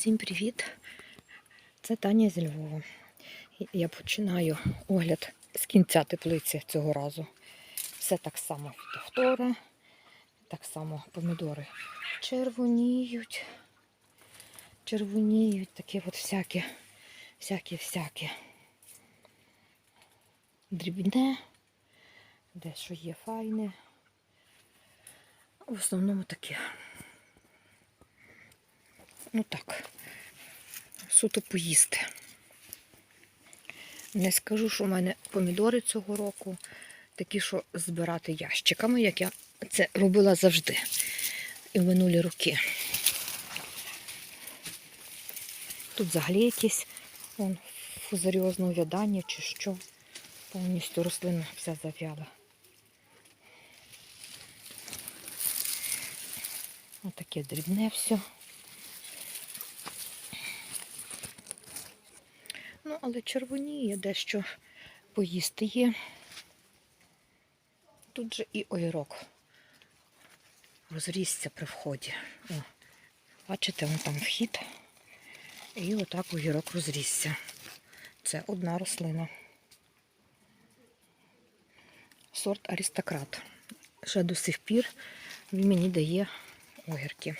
Всім привіт! Це Таня зі Львова. Я починаю огляд з кінця теплиці цього разу. Все так само фітофтора, так само помідори червоніють, червоніють, такі от всякі, всякі, всякі. Дрібне, дещо є файне. В основному таке. Ну так, суто поїсти. Не скажу, що в мене помідори цього року такі, що збирати ящиками, як я це робила завжди і в минулі роки. Тут взагалі якесь вон, фузаріозне увядання чи що. Повністю рослина вся зав'яла. Отаке дрібне все. Ну, але червоніє дещо поїсти є. Тут же і огірок розрісся при вході. О, бачите, вон там вхід. І отак огірок розрісся. Це одна рослина. Сорт аристократ. Ще до сих пір він мені дає огірки.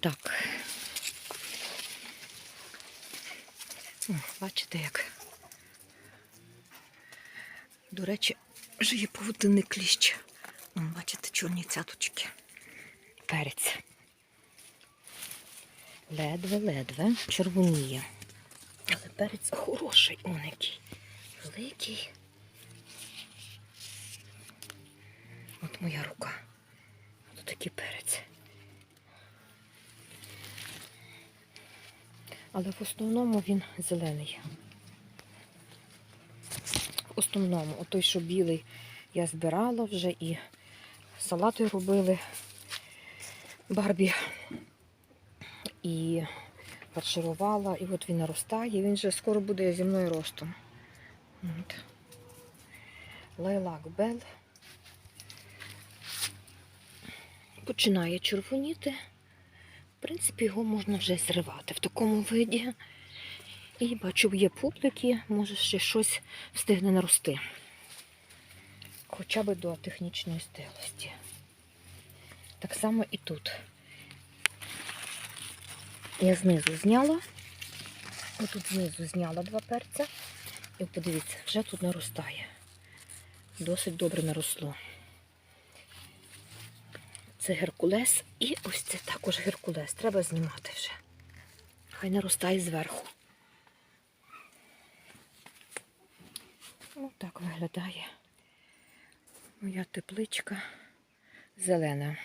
Так. О, бачите як. До речі, жиє павутинний кліщ. О, бачите, чорні цяточки. Перець. Ледве-ледве червоніє. Але перець хороший, он який. Великий. От моя рука. Ось такий перець. Але в основному він зелений. В основному, отой, що білий, я збирала вже і салати робили Барбі. І фарширувала, і от він наростає. Він вже скоро буде зі мною ростом. От. Лайлак Бел. Починає червоніти. В принципі, його можна вже зривати в такому виді. І бачу, є публіки, може ще щось встигне нарости. Хоча б до технічної стилості. Так само і тут. Я знизу зняла. Отут знизу зняла два перця. І подивіться, вже тут наростає. Досить добре наросло. Це геркулес і ось це також геркулес. Треба знімати вже. Хай наростає зверху. Ось так виглядає моя тепличка зелена.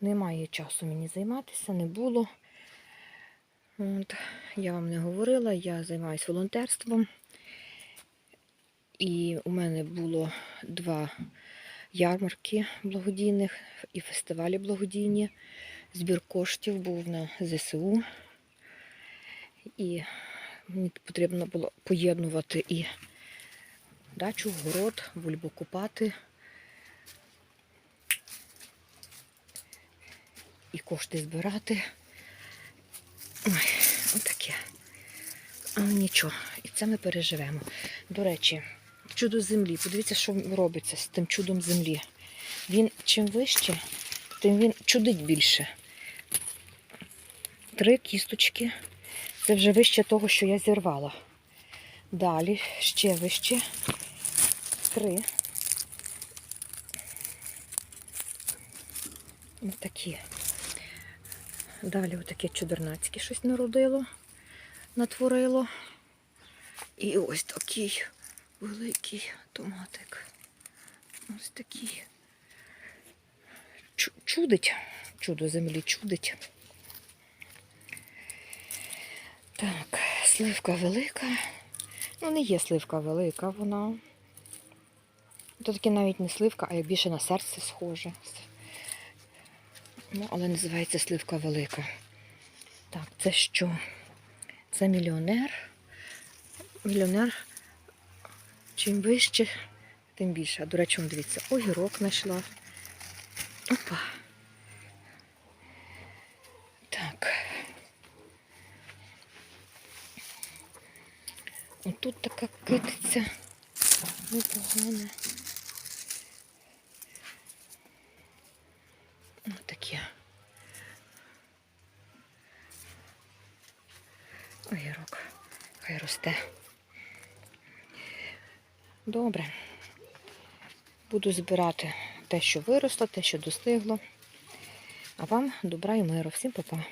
Немає часу мені займатися, не було. От, я вам не говорила, я займаюся волонтерством. І у мене було два ярмарки благодійних і фестивалі благодійні. Збір коштів був на ЗСУ. І мені потрібно було поєднувати і дачу, город, бульбу купати. І кошти збирати. Ой, отаке. Але нічого, і це ми переживемо. До речі, чудо землі. Подивіться, що робиться з тим чудом землі. Він чим вище, тим він чудить більше. Три кісточки. Це вже вище того, що я зірвала. Далі ще вище. Три. Ось такі. Далі отаке чудернацьке щось народило, натворило. І ось такий великий томатик. Ось такий. Чудить. Чудо землі чудить. Так, сливка велика. Ну, не є сливка велика, вона. То таки навіть не сливка, а як більше на серце схоже. Ну, але називається сливка велика. Так, це що? Це мільйонер. Мільйонер Чим вище, тим більше. А до речі, дивіться, огірок знайшла. Опа. Так. Отут така китиця. Непогана. Ось таке. Огірок. Хай росте. Добре. Буду збирати те, що виросло, те, що достигло. А вам добра і миру. Всім па-па.